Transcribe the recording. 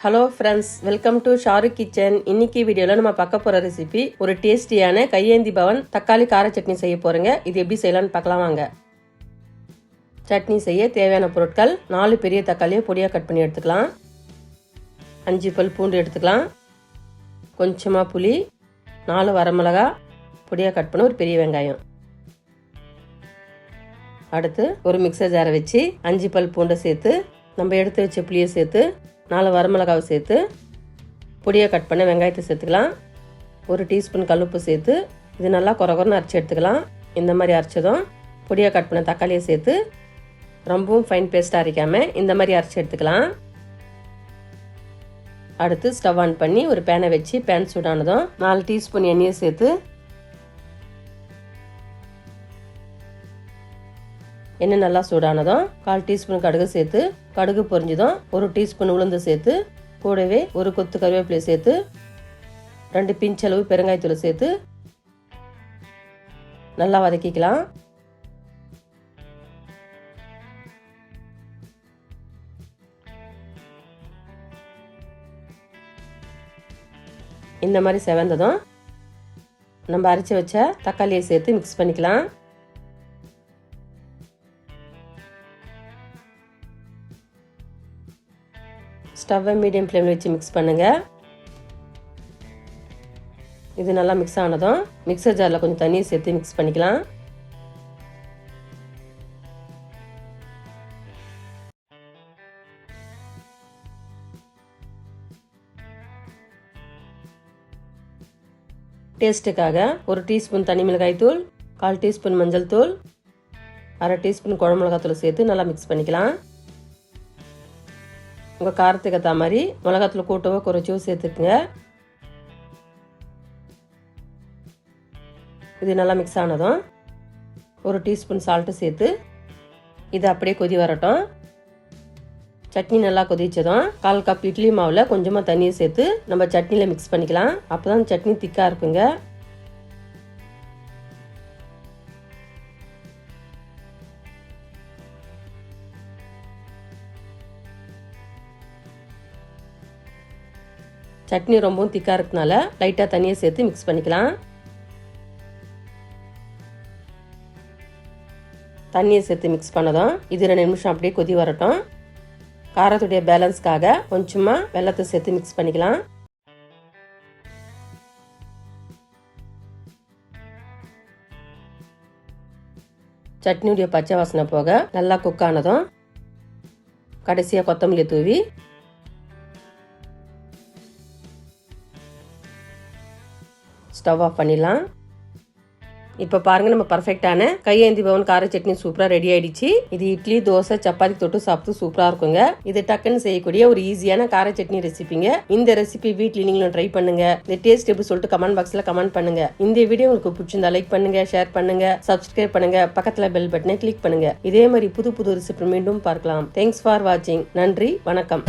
Hello friends welcome to Shahrukh kitchen இன்னைக்கு வீடியோவில் நம்ம பார்க்க போகிற ரெசிபி ஒரு டேஸ்டியான கையேந்தி பவன் தக்காளி கார சட்னி செய்ய போகிறேங்க இது எப்படி செய்யலாம்னு பார்க்கலாம் வாங்க. சட்னி செய்ய தேவையான பொருட்கள் நாலு பெரிய தக்காளியை பொடியாக கட் பண்ணி எடுத்துக்கலாம். அஞ்சு பல் பூண்டு எடுத்துக்கலாம். கொஞ்சமாக புளி நாலு வரமிளகா பொடியாக கட் பண்ண ஒரு பெரிய வெங்காயம். அடுத்து ஒரு மிக்சர் ஜாரை வச்சு அஞ்சு பல் பூண்டை சேர்த்து நம்ம எடுத்து வச்ச புளியை சேர்த்து நாலு வரமிளகாவை சேர்த்து பொடியாக கட் பண்ண வெங்காயத்தை சேர்த்துக்கலாம். ஒரு டீஸ்பூன் கல்லுப்பு சேர்த்து இது நல்லா குறகுறன்னு அரைச்சி எடுத்துக்கலாம். இந்த மாதிரி அரைச்சதும் பொடியாக கட் பண்ண தக்காளியை சேர்த்து ரொம்பவும் ஃபைன் பேஸ்ட்டாக அரைக்காமல் இந்த மாதிரி அரைச்சி எடுத்துக்கலாம். அடுத்து ஸ்டவ் ஆன் பண்ணி ஒரு பேனை வச்சு பேன் சூடானதும் நாலு டீஸ்பூன் எண்ணெயை சேர்த்து எண்ணெய் நல்லா சூடானதும் கால் டீஸ்பூன் கடுகு சேர்த்து கடுகு பொரிஞ்சதும் ஒரு டீஸ்பூன் உளுந்து சேர்த்து கூடவே ஒரு கொத்து கருவேப்பிலை சேர்த்து ரெண்டு பிஞ்ச் அளவு பெருங்காயத்தூள் சேர்த்து நல்லா வதக்கிக்கலாம். இந்த மாதிரி செவந்ததும் நம்ம அரைச்சி வச்ச தக்காளியை சேர்த்து மிக்ஸ் பண்ணிக்கலாம். ஸ்டவ்வை மீடியம் ஃப்ளேமில் வச்சு மிக்ஸ் பண்ணுங்கள் இது நல்லா மிக்ஸ் ஆனதும் மிக்சர் ஜாரில் கொஞ்சம் தண்ணியை சேர்த்து மிக்ஸ் பண்ணிக்கலாம். டேஸ்ட்டுக்காக ஒரு டீஸ்பூன் தனி மிளகாய் தூள் கால் டீஸ்பூன் மஞ்சள் தூள் அரை டீஸ்பூன் குழம்பு மிளகாத்தூள் சேர்த்து நல்லா மிக்ஸ் பண்ணிக்கலாம். உங்கள் காரத்துக்கு ஏற்ற மாதிரி மிளகாத்தில் கூட்டவோ குறைச்சோ சேர்த்துக்குங்க. இது நல்லா மிக்ஸ் ஆனதும் ஒரு டீஸ்பூன் சால்ட்டு சேர்த்து இது அப்படியே கொதி வரட்டும். சட்னி நல்லா கொதிச்சதும் கால் கப் இட்லி மாவில் கொஞ்சமாக தண்ணியை சேர்த்து நம்ம சட்னியில் மிக்ஸ் பண்ணிக்கலாம். அப்போ தான் சட்னி திக்காக இருக்குங்க. சட்னி ரொம்பவும் திக்காக இருக்கனால லைட்டாக தண்ணியை சேர்த்து மிக்ஸ் பண்ணிக்கலாம். தண்ணியை சேர்த்து மிக்ஸ் பண்ணதும் இது ரெண்டு நிமிஷம் அப்படியே கொதி வரட்டும். காரத்துடைய பேலன்ஸ்க்காக கொஞ்சமாக வெள்ளத்தை சேர்த்து மிக்ஸ் பண்ணிக்கலாம். சட்னியுடைய பச்சை வாசனை போக நல்லா குக் ஆனதும் கடைசியாக கொத்தமல்லி தூவி ஸ்டவ் ஆஃப் பண்ணிடலாம். இப்போ பாருங்க நம்ம பர்ஃபெக்டான கையேந்தி பவன் கார சட்னி சூப்பராக ரெடி ஆயிடுச்சு. இது இட்லி தோசை சப்பாத்தி தொட்டு சாப்பிட்டு சூப்பராக இருக்குங்க. இது டக்குன்னு செய்யக்கூடிய ஒரு ஈஸியான கார சட்னி ரெசிபிங்க இந்த ரெசிபி வீட்டில் நீங்களும் ட்ரை பண்ணுங்க. இந்த டேஸ்ட் எப்படி சொல்லிட்டு கமெண்ட் பாக்ஸில் கமெண்ட் பண்ணுங்க. இந்த வீடியோ உங்களுக்கு பிடிச்சிருந்தா லைக் பண்ணுங்க ஷேர் பண்ணுங்க சப்ஸ்கிரைப் பண்ணுங்க பக்கத்தில் பெல் பட்டனை கிளிக் பண்ணுங்க. இதே மாதிரி புது புது ரெசிபி மீண்டும் பார்க்கலாம். தேங்க்ஸ் ஃபார் வாட்சிங் நன்றி வணக்கம்.